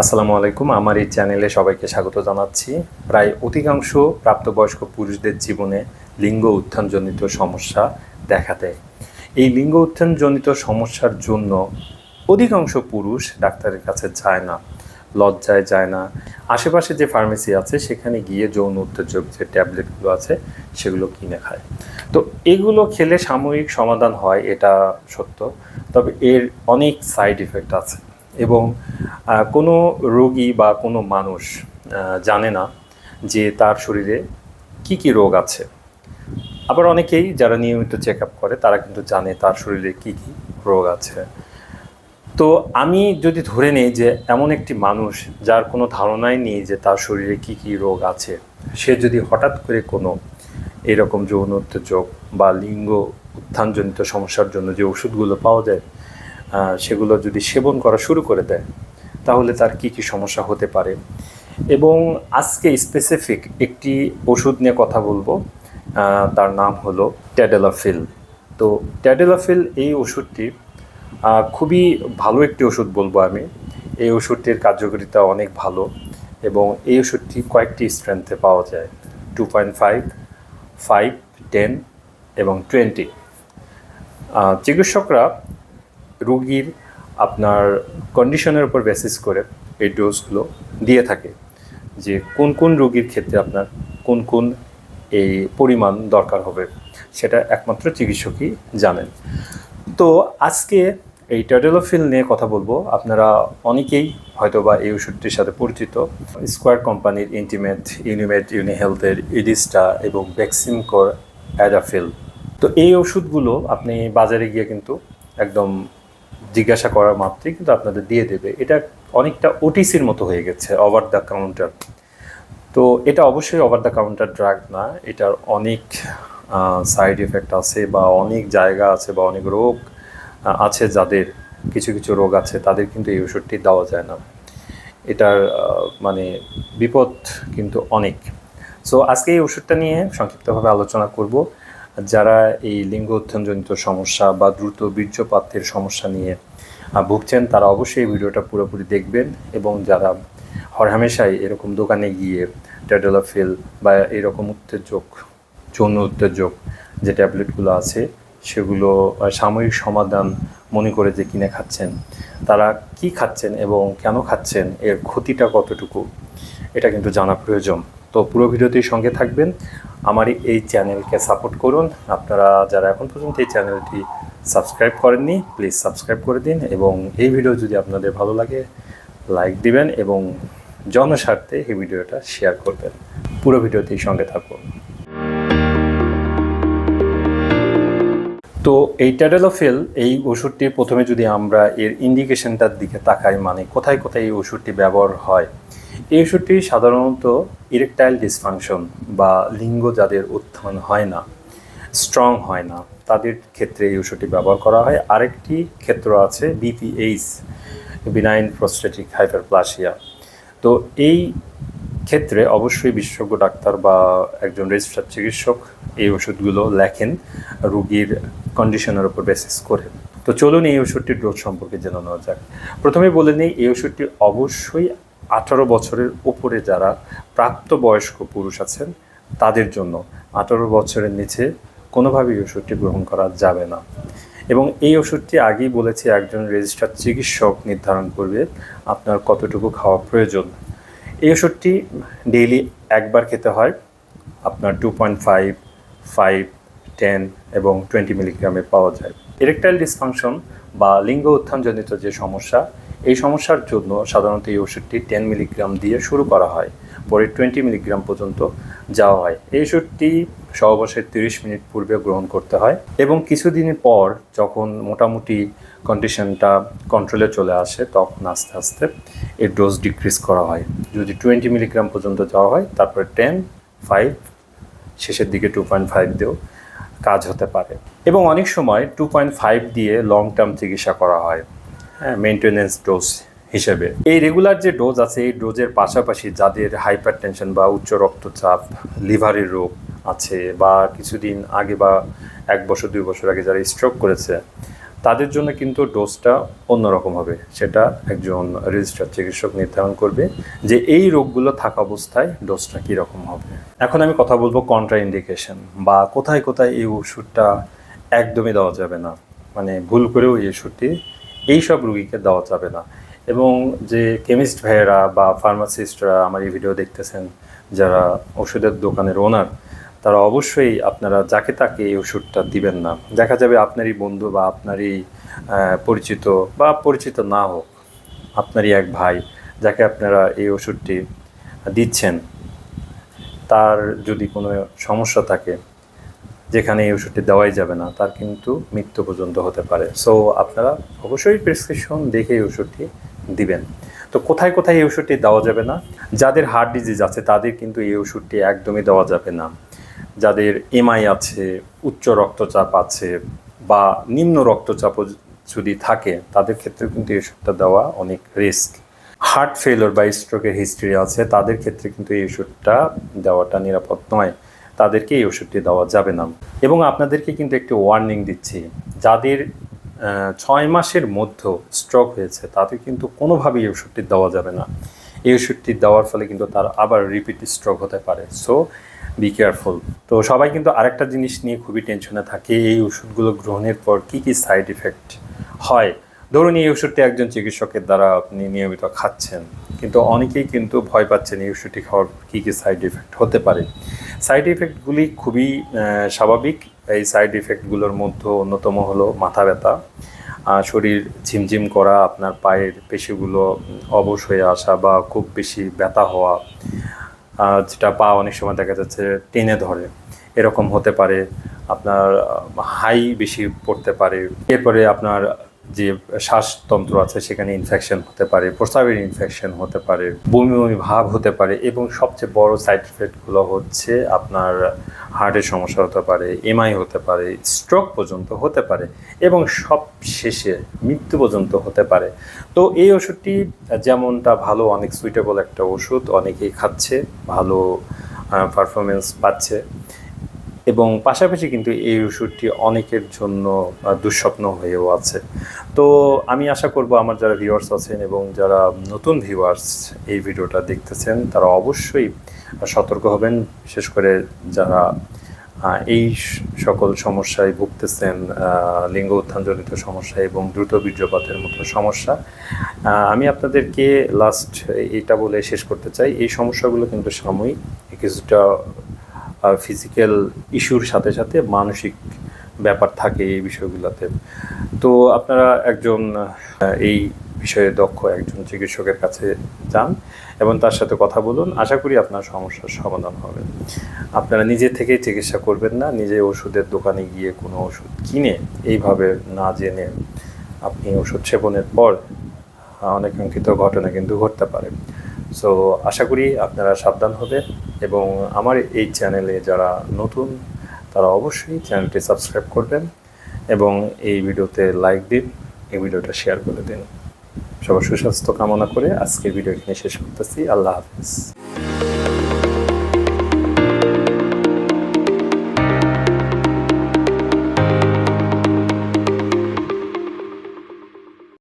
আসসালামু আলাইকুম। আমার এই চ্যানেলে সবাইকে স্বাগত জানাচ্ছি। প্রায় অধিকাংশ প্রাপ্তবয়স্ক পুরুষদের জীবনে লিঙ্গ উত্থানজনিত সমস্যা দেখা দেয় এই লিঙ্গ উত্থানজনিত সমস্যার জন্য অধিকাংশ পুরুষ ডাক্তারের কাছে যায় না, লজ্জায় যায় না। আশেপাশে যে ফার্মেসি আছে, সেখানে গিয়ে যৌন উত্তেজক যে ট্যাবলেটগুলো আছে, সেগুলো কিনে খায়। তো এগুলো খেলে সাময়িক সমাধান হয়, এটা সত্য। তবে এর অনেক সাইড ইফেক্ট আছে। এবং কোনো রোগী বা কোনো মানুষ জানে না যে তার শরীরে কি কি রোগ আছে। আবার অনেকেই যারা নিয়মিত চেক আপ করে, তারা কিন্তু জানে তার শরীরে কি কি রোগ আছে। তো আমি যদি ধরে নিই যে এমন একটি মানুষ যার কোনো ধারণাই নেই যে তার শরীরে কি কি রোগ আছে, সে যদি হঠাৎ করে কোনো এরকম যৌন উত্তেজক বা লিঙ্গ উত্থানজনিত সমস্যার জন্য যে ওষুধগুলো পাওয়া যায় সেগুলো যদি সেবন করা শুরু করে দেয়, তাহলে তার কি কি সমস্যা হতে পারে? এবং আজকে স্পেসিফিক একটি ওষুধ নিয়ে কথা বলব তার নাম হলো ট্যাডেলাফিল তো ট্যাডেলাফিল এই ওষুধটি খুবই ভালো একটি ওষুধ বলব আমি। এই ওষুধটির কার্যকারিতা অনেক ভালো এবং এই ওষুধটি কয়েকটি স্ট্রেংথে পাওয়া যায়। Two point five five ten এবং টোয়েন্টি চিকিৎসকরা রোগীর আপনার কন্ডিশনের উপর বেসিস করে এই ডোজগুলো দিয়ে থাকে যে কোন কোন রোগীর ক্ষেত্রে আপনার কোন কোন এই পরিমাণ দরকার হবে সেটা একমাত্র চিকিৎসকই জানেন। তো আজকে এই টেডেলোফিল নিয়ে কথা বলব। আপনারা অনেকেই হয়তোবা এই ওষুধটির সাথে পরিচিত। স্কোয়ার কোম্পানির ইন্টিমেট ইউনিমেট ইউনিহেলথের ইডিস্টা এবং ভ্যাক্সিনকোর অ্যাডাফিল তো এই ওষুধগুলো আপনি বাজারে গিয়ে কিন্তু একদম জিজ্ঞাসা করার মাত্রই কিন্তু আপনাদের দিয়ে দেবে। এটা অনেকটা ওটিসির মতো হয়ে গেছে ওভার দ্য কাউন্টার তো এটা অবশ্যই ওভার দ্য কাউন্টার ড্রাগ না, এটার অনেক সাইড এফেক্ট আছে বা অনেক জায়গা আছে বা অনেক রোগ আছে যাদের কিছু কিছু রোগ আছে, তাদের কিন্তু এই ওষুধটি দেওয়া যায় না। এটার মানে বিপদ কিন্তু অনেক। সো আজকে এই ওষুধটা নিয়ে সংক্ষিপ্তভাবে আলোচনা করব। যারা এই লিঙ্গ উত্থানজনিত সমস্যা বা দ্রুত বীর্যপাতের সমস্যা নিয়ে ভুগছেন, তারা অবশ্যই ভিডিওটা পুরোপুরি দেখবেন এবং যারা হরহামেশাই এরকম দোকানে গিয়ে ট্যাডোলাফিল বা এরকম উত্তেজক, যৌন উত্তেজক যে ট্যাবলেটগুলো আছে, সেগুলো সাময়িক সমাধান মনে করে যে কিনে খাচ্ছেন, তারা কি খাচ্ছেন এবং কেন খাচ্ছেন, এর ক্ষতিটা কতটুকু, এটা কিন্তু জানা প্রয়োজন। তো পুরো ভিডিওতেই সঙ্গে থাকবেন। আমার এই চ্যানেলকে সাপোর্ট করুন। আপনারা যারা এখন পর্যন্ত এই চ্যানেলটি সাবস্ক্রাইব করেননি, প্লিজ সাবস্ক্রাইব করে দিন এবং এই ভিডিও যদি আপনাদের ভালো লাগে, লাইক দিবেন এবং জনস্বার্থে এই ভিডিওটা শেয়ার করবেন। পুরো ভিডিওতেই সঙ্গে থাকুন। তো এই ট্যাডেলোফিল এই ওষুধটি প্রথমে যদি আমরা এর ইন্ডিকেশনটার দিকে তাকাই মানে কোথায় কোথায় এই ওষুধটি ব্যবহার হয় এই ওষুধটি সাধারণত ইরেকটাইল ডিসফাংশন বা লিঙ্গ যাদের উত্থান হয় না স্ট্রং হয় না। তাদের ক্ষেত্রে এই ওষুধটি ব্যবহার করা হয়। আরেকটি ক্ষেত্র আছে বিপিএইচ বিনাইন প্রস্টেটিক হাইপারপ্লাসিয়া তো এই ক্ষেত্রে অবশ্যই বিশেষজ্ঞ ডাক্তার বা একজন রেজিস্টার চিকিৎসক এই ওষুধগুলো লেখেন, রুগীর কন্ডিশনের উপর বেসিস করে। তো চলুন এই ওষুধটির ডোজ সম্পর্কে জেনে নেওয়া যাক। প্রথমে বলে নিই, এই ওষুধটি অবশ্যই আঠারো বছরের উপরে যারা প্রাপ্তবয়স্ক পুরুষ আছেন, তাদের জন্য আঠারো বছরের নিচে কোনোভাবেই ওষুধটি গ্রহণ করা যাবে না। এবং এই ওষুধটি আগেই বলেছি একজন রেজিস্টার্ড চিকিৎসক নির্ধারণ করবে আপনার কতটুকু খাওয়া প্রয়োজন। এই ওষুধটি ডেইলি একবার খেতে হয়, আপনার two point five five, ten এবং টোয়েন্টি মিলিগ্রামে পাওয়া যায়। ইরেকটাইল ডিসফাংশন বা লিঙ্গ উত্থানজনিত যে সমস্যা এই সমস্যার জন্য সাধারণত এই ওষুধটি টেন মিলিগ্রাম দিয়ে শুরু করা হয়, পরে টোয়েন্টি মিলিগ্রাম পর্যন্ত যাওয়া হয়। এই ওষুধটি সহবাসের তিরিশ মিনিট পূর্বে গ্রহণ করতে হয় এবং কিছুদিন পর যখন মোটামুটি কন্ডিশনটা কন্ট্রোলে চলে আসে, তখন আস্তে আস্তে এর ডোজ ডিক্রিজ করা হয়। যদি টোয়েন্টি মিলিগ্রাম পর্যন্ত যাওয়া হয়, তারপরে টেন ফাইভ শেষের দিকে টু পয়েন্ট ফাইভ দিয়েও কাজ হতে পারে। এবং অনেক সময় টু পয়েন্ট ফাইভ দিয়ে লং টার্ম চিকিৎসা করা হয়। মেনটেনেন্স ডোজ হিসেবে। এই রেগুলার যে ডোজ আছে, এই ডোজের পাশাপাশি যাদের হাইপার টেনশন বা উচ্চ রক্তচাপ, লিভারের রোগ আছে বা কিছুদিন আগে বা এক বছর, দুই বছর আগে যারা স্ট্রোক করেছে, তাদের জন্য কিন্তু ডোজটা অন্যরকম হবে। সেটা একজন রেজিস্টার চিকিৎসক নির্ধারণ করবে যে এই রোগগুলো থাকা অবস্থায় ডোজটা কীরকম হবে। এখন আমি কথা বলব কন্ট্রা ইন্ডিকেশন বা কোথায় কোথায় এই ওষুধটা একদমই দেওয়া যাবে না। মানে ভুল করেও এই ওষুধটি এইসব রুগীকে দেওয়া যাবে না। এবং যে কেমিস্ট ভাইয়েরা বা ফার্মাসিস্টরা আমার এই ভিডিও দেখতেছেন, যারা ওষুধের দোকানের ওনার, তারা অবশ্যই আপনারা যাকে তাকে এই ওষুধটা দিবেন না। দেখা যাবে আপনারই বন্ধু বা আপনারই পরিচিত বা পরিচিত না হোক, আপনারই এক ভাই যাকে আপনারা এই ওষুধটি দিচ্ছেন, তার যদি কোনো সমস্যা থাকে যেখানে এই ওষুধটি দেওয়াই যাবে না, তার কিন্তু মৃত্যু পর্যন্ত হতে পারে। সো আপনারা অবশ্যই প্রেসক্রিপশন দেখে এই ওষুধটি দিবেন। তো কোথায় কোথায় এই ওষুধটি দেওয়া যাবে না? যাদের হার্ট ডিজিজ আছে, তাদের কিন্তু এই ওষুধটি একদমই দেওয়া যাবে না। যাদের এমআই আছে, উচ্চ রক্তচাপ আছে বা নিম্ন রক্তচাপও যদি থাকে, তাদের ক্ষেত্রে কিন্তু এই ওষুধটা দেওয়া অনেক রিস্ক হার্ট ফেলোর বা স্ট্রোকের হিস্ট্রি আছে, তাদের ক্ষেত্রে কিন্তু এই ওষুধটা দেওয়াটা নিরাপদ নয়। তাদেরকে এই ওষুধটি দেওয়া যাবে না। এবং আপনাদেরকে কিন্তু একটি ওয়ার্নিং দিচ্ছি, যাদের ছয় মাসের মধ্যে স্ট্রোক হয়েছে, তাদের কিন্তু কোনোভাবেই এই ওষুধটি দেওয়া যাবে না। এই ওষুধটি দেওয়ার ফলে কিন্তু তার আবার রিপিট স্ট্রোক হতে পারে। সো বি কেয়ারফুল তো সবাই কিন্তু আরেকটা জিনিস নিয়ে খুবই টেনশনে থাকে, এই ওষুধগুলো গ্রহণের পর কী কী সাইড ইফেক্ট হয়? ধরুন এই ওষুধটি একজন চিকিৎসকের দ্বারা আপনি নিয়মিত খাচ্ছেন, কিন্তু অনেকেই কিন্তু ভয় পাচ্ছেন এই ওষুধটি খাওয়ার কী কী সাইড ইফেক্ট হতে পারে। সাইড ইফেক্টগুলি খুবই স্বাভাবিক। এই সাইড ইফেক্টগুলোর মধ্যে অন্যতম হলো মাথা ব্যথা। শরীর ঝিমঝিম করা, আপনার পায়ের পেশিগুলো অবশ হয়ে আসা বা খুব বেশি ব্যথা হওয়া যেটা পা অনেক সময় দেখা যাচ্ছে টেনে ধরে। এরকম হতে পারে। আপনার হাই বেশি পড়তে পারে। এরপরে আপনার যে শ্বাসতন্ত্র আছে, সেখানে ইনফেকশন হতে পারে, প্রস্রাবের ইনফেকশন হতে পারে, বমি বমি ভাব হতে পারে এবং সবচেয়ে বড় সাইড ইফেক্টগুলো হচ্ছে আপনার হার্টের সমস্যা হতে পারে এমআই হতে পারে স্ট্রোক পর্যন্ত হতে পারে এবং সব শেষে মৃত্যু পর্যন্ত হতে পারে। তো এই ওষুধটি, যেমনটা ভালো, অনেক সুইটেবল একটা ওষুধ, অনেকেই খাচ্ছে, ভালো পারফরমেন্স পাচ্ছে। এবং পাশাপাশি কিন্তু এই ওষুধটি অনেকের জন্য দুঃস্বপ্ন হয়েও আছে। তো আমি আশা করব আমার যারা ভিউয়ার্স আছেন এবং যারা নতুন ভিউয়ার্স এই ভিডিওটা দেখতেছেন, তারা অবশ্যই সতর্ক হবেন। বিশেষ করে যারা এই সকল সমস্যায় ভুগতেছেন লিঙ্গ উত্থানজনিত সমস্যা এবং দ্রুত বীর্যপাতের মতো সমস্যা। আমি আপনাদেরকে লাস্ট এটা বলে শেষ করতে চাই। এই সমস্যাগুলো কিন্তু সাময়িক, কিছুটা ফিজিক্যাল ইস্যুর সাথে সাথে মানসিক ব্যাপার থাকে এই বিষয়গুলোতে। তো আপনারা একজন এই বিষয়ে দক্ষ একজন চিকিৎসকের কাছে যান এবং তার সাথে কথা বলুন। আশা করি আপনার সমস্যার সমাধান হবে। আপনারা নিজে থেকেই চিকিৎসা করবেন না, নিজে ওষুধের দোকানে গিয়ে কোনো ওষুধ কিনে এইভাবে না জেনে আপনি ওষুধ সেবনের পর অনেকাঙ্ক্ষিত ঘটনা কিন্তু ঘটতে পারে। সো আশা করি আপনারা সাবধান হবে এবং আমার এই চ্যানেলে যারা নতুন, তারা অবশ্যই চ্যানেলটি সাবস্ক্রাইব করবেন এবং এই ভিডিওতে লাইক দিন, এই ভিডিওটা শেয়ার করে দিন। সবার সুস্বাস্থ্য কামনা করে আজকের ভিডিও এখানে শেষ করতেছি। আল্লাহ হাফিজ।